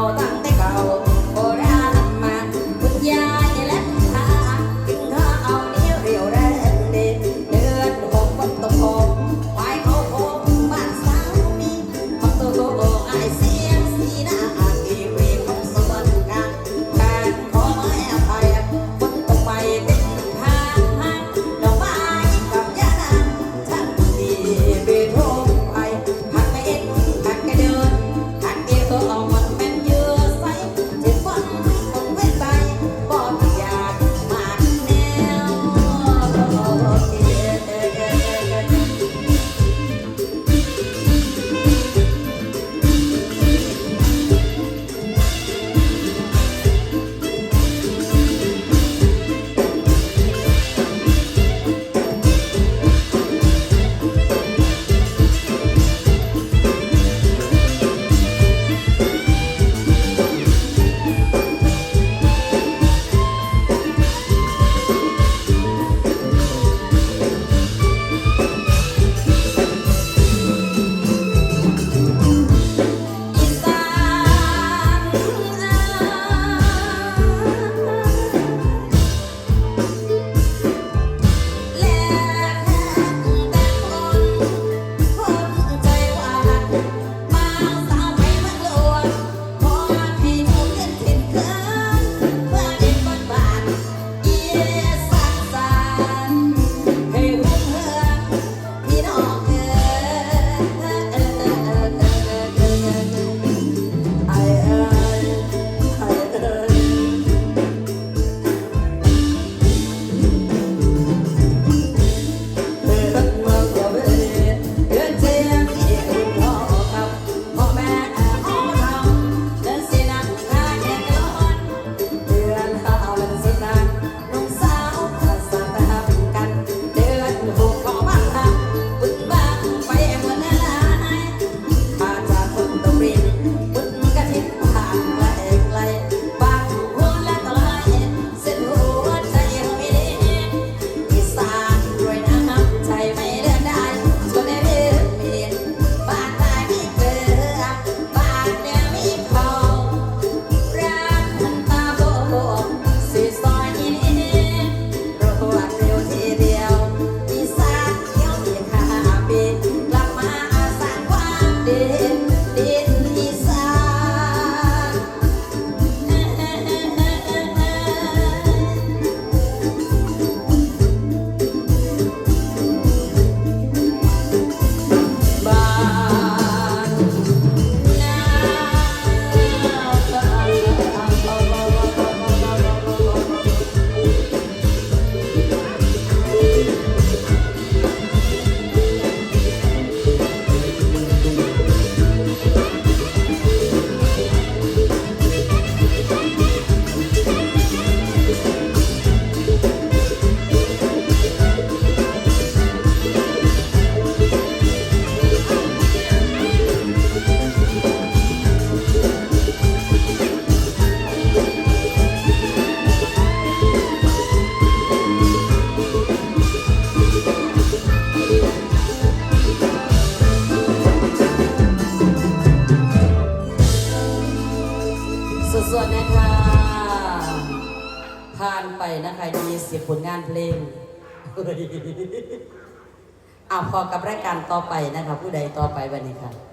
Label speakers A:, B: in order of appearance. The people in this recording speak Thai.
A: Tặng. นะคะผ่านไปนะคะยี่สิบผลงานเพลงเฮ้ยอะพอกับรายการต่อไปนะคะผู้ใดต่อไปวันนี้ค่ะ